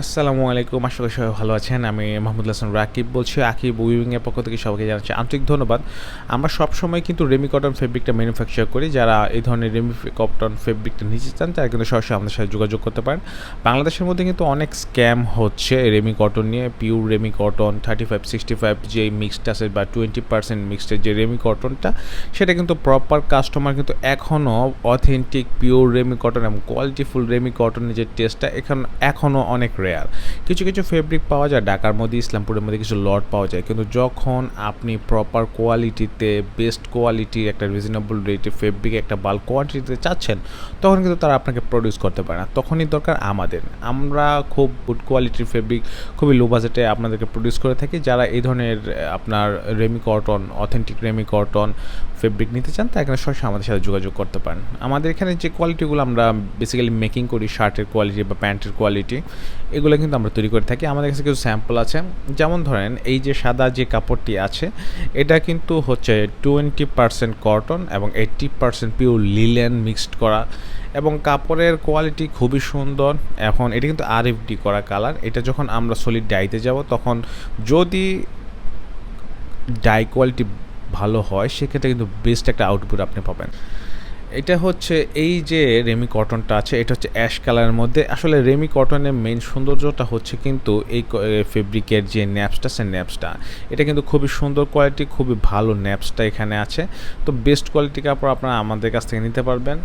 আসসালামু আলাইকুম, আশা করি সবাই ভালো আছেন। আমি মাহমুদ হাসান রাকিব বলছি। আকিব উইভিংয়ের পক্ষ থেকে সবাইকে জানাচ্ছি আন্তরিক ধন্যবাদ। আমরা সবসময় কিন্তু রেমি কটন ফেব্রিকটা ম্যানুফ্যাকচার করি। যারা এই ধরনের রেমি কটন ফেব্রিকটা নিতে চান, তারা কিন্তু সরাসরি আমাদের সাথে যোগাযোগ করতে পারেন। বাংলাদেশের মধ্যে কিন্তু অনেক স্ক্যাম হচ্ছে রেমি কটন নিয়ে। Pure ramie cotton thirty five sixty five যে মিক্সড আছে বা টোয়েন্টি পার্সেন্ট মিক্সডের যে রেমি কটনটা সেটা কিন্তু প্রপার কাস্টমার কিন্তু এখনও অথেন্টিক পিওর রেমি কটন এবং কোয়ালিটিফুল রেমি কটনের যে টেস্টটা এখন এখনও অনেক রেয়ার কিছু কিছু ফেব্রিক পাওয়া যায়, ঢাকার মধ্যে, ইসলামপুরের মধ্যে কিছু লট পাওয়া যায়। কিন্তু যখন আপনি প্রপার কোয়ালিটিতে বেস্ট কোয়ালিটির একটা রিজনেবল রেটে ফেব্রিক একটা বাল্ক কোয়ান্টিটিতে চাচ্ছেন, তখন কিন্তু তারা আপনাকে প্রডিউস করতে পারে না। তখনই দরকার আমাদের। আমরা খুব গুড কোয়ালিটির ফেব্রিক খুবই লো বাজেটে আপনাদেরকে প্রডিউস করে থাকি। যারা এই ধরনের আপনার ramie cotton authentic ramie cotton fabric নিতে চান তা এখানে সরাসরি আমাদের সাথে যোগাযোগ করতে পারেন। আমাদের এখানে যে কোয়ালিটিগুলো আমরা বেসিক্যালি মেকিং করি শার্টের কোয়ালিটি বা প্যান্টের কোয়ালিটি এগুলো কিন্তু আমরা তৈরি করে থাকি। আমাদের কাছে কিছু স্যাম্পল আছে। যেমন ধরেন, এই যে সাদা যে কাপড়টি আছে, এটা কিন্তু হচ্ছে টোয়েন্টি পার্সেন্ট কটন এবং eighty percent pure linen mixed করা এবং কাপড়ের কোয়ালিটি খুবই সুন্দর। এখন এটা কিন্তু আর ডি করা কালার এটা যখন আমরা সলিড ডাইতে যাব, তখন যদি ডাই কোয়ালিটি ভালো হয়, সেক্ষেত্রে কিন্তু বেস্ট একটা আউটপুট আপনি পাবেন। এটা হচ্ছে এই যে রেমি কটনটা আছে, এটা হচ্ছে অ্যাশ কালারের মধ্যে। আসলে রেমি কটনের মেইন সৌন্দর্যটা হচ্ছে কিন্তু এই ফেব্রিকের যে ন্যাপসটা সে ন্যাপসটা এটা কিন্তু খুবই সুন্দর কোয়ালিটি খুবই ভালো ন্যাপসটা এখানে আছে। তো বেস্ট কোয়ালিটি কাপড় আপনারা আমাদের কাছ থেকে নিতে পারবেন।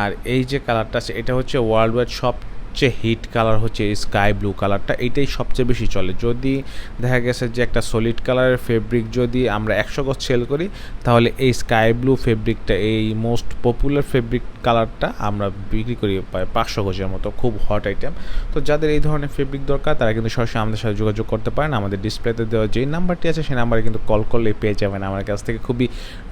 আর এই যে কালারটা আছে, এটা হচ্ছে ওয়ার্ল্ড ওয়াইড সব সবচেয়ে হিট কালার হচ্ছে স্কাই ব্লু কালারটা, এটাই সবচেয়ে বেশি চলে। যদি দেখা গেছে যে একটা সলিড কালারের ফেব্রিক যদি আমরা একশো গজ সেল করি, তাহলে এই স্কাই ব্লু ফেব্রিকটা এই মোস্ট পপুলার ফেব্রিক কালারটা আমরা বিক্রি করি প্রায় পাঁচশো গজের মতো, খুব হট আইটেম তো যাদের এই ধরনের ফেব্রিক দরকার, তারা কিন্তু সরাসরি আমাদের সাথে যোগাযোগ করতে পারেন। আমাদের ডিসপ্লেতে দেওয়া যেই নাম্বারটি আছে, সেই নাম্বারে কিন্তু কল করলে পেয়ে যাবেন আমার কাছ থেকে খুবই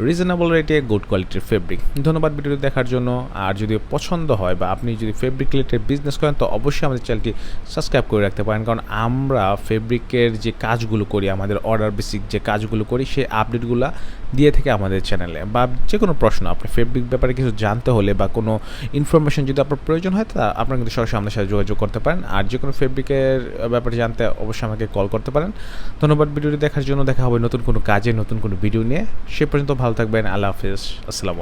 রিজনেবল রেটে গুড কোয়ালিটির ফেব্রিক ধন্যবাদ ভিডিওটি দেখার জন্য। আর যদি পছন্দ হয় বা আপনি যদি ফেব্রিক রিলেটেড বিজনেস করেন তো অবশ্যই আমাদের চ্যানেলটি সাবস্ক্রাইব করে রাখতে পারেন। কারণ আমরা ফেব্রিকের যে কাজগুলো করি, আমাদের অর্ডার বেসিক যে কাজগুলো করি, সেই আপডেটগুলো দিয়ে থেকে আমাদের চ্যানেলে। বা যে কোনো প্রশ্ন আপনি ফেব্রিক ব্যাপারে কিছু জানতে হলে বা কোনো ইনফরমেশন যদি আপনার প্রয়োজন হয়, তা আপনারা কিন্তু সরাসরি আমাদের সাথে যোগাযোগ করতে পারেন। আর যে কোনো ফেব্রিকের ব্যাপারে জানতে অবশ্যই আমাকে কল করতে পারেন। ধন্যবাদ ভিডিওটি দেখার জন্য। দেখা হবে নতুন কোনো কাজে, নতুন কোনো ভিডিও নিয়ে। সে পর্যন্ত ভালো থাকবেন। আল্লাহ হাফিজ। আসসালামু